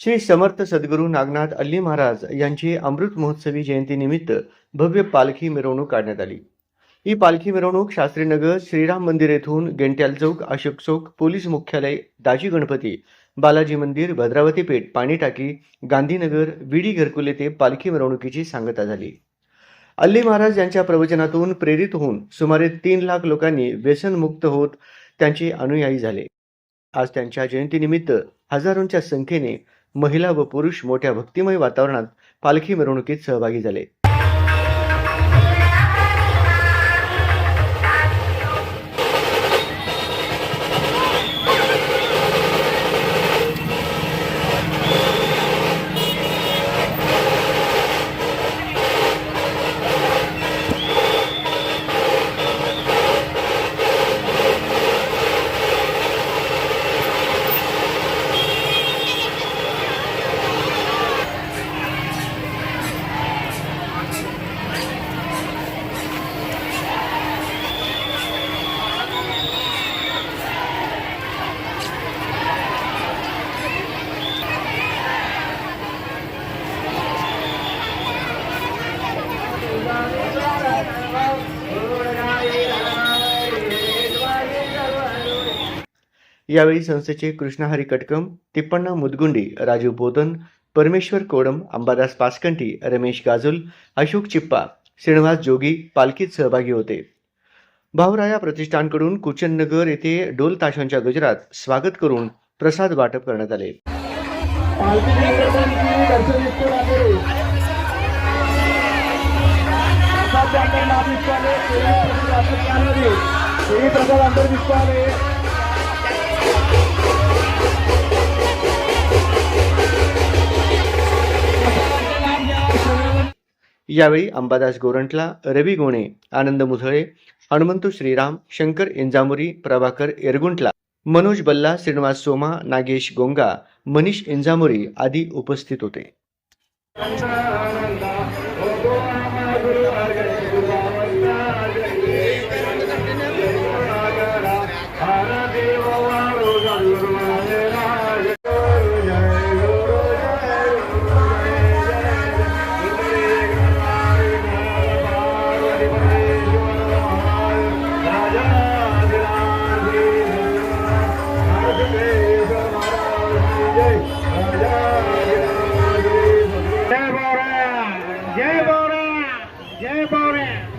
श्री समर्थ सद्गुरू नागनाथ अल्ली महाराज यांची अमृत महोत्सवी जयंतीनिमित्त भव्य पालखी मिरवणूक काढण्यात आली. ही पालखी मिरवणूक शास्त्रीनगर श्रीराम मंदिर येथून गेंट्याल चौक अशोक चौक पोलीस मुख्यालय दाजी गणपती बालाजी मंदिर भद्रावती पेठ पाणी टाकी गांधीनगर विडी घरकुल येथे पालखी मिरवणुकीची सांगता झाली. अल्ली महाराज यांच्या प्रवचनातून प्रेरित होऊन सुमारे तीन लाख लोकांनी व्यसनमुक्त होत त्यांचे अनुयायी झाले. आज त्यांच्या जयंतीनिमित्त हजारोंच्या संख्येने महिला व पुरुष मोठ्या भक्तिमय वातावरणात पालखी मिरवणुकीत सहभागी झाले. यावेळी संस्थेचे कृष्णहरी कटकम तिप्पण्णा मुदगुंडी राजीव बोतन परमेश्वर कोडम अंबादास पासकंटी रमेश गाजुल अशोक चिप्पा श्रीनिवास जोगी पालखीत सहभागी होते. भाऊराया प्रतिष्ठानकडून कुचननगर येथे डोल ताशांच्या गजरात स्वागत करून प्रसाद वाटप करण्यात आले. प्रसाद यावेळी अंबादास गोरंटला रवी गोणे आनंद मुधळे हनुमंत श्रीराम शंकर इंजामुरी प्रभाकर एरगुंटला मनोज बल्ला श्रीनिवास सोमा नागेश गोंगा मनीष इंजामुरी आदी उपस्थित होते. Moran.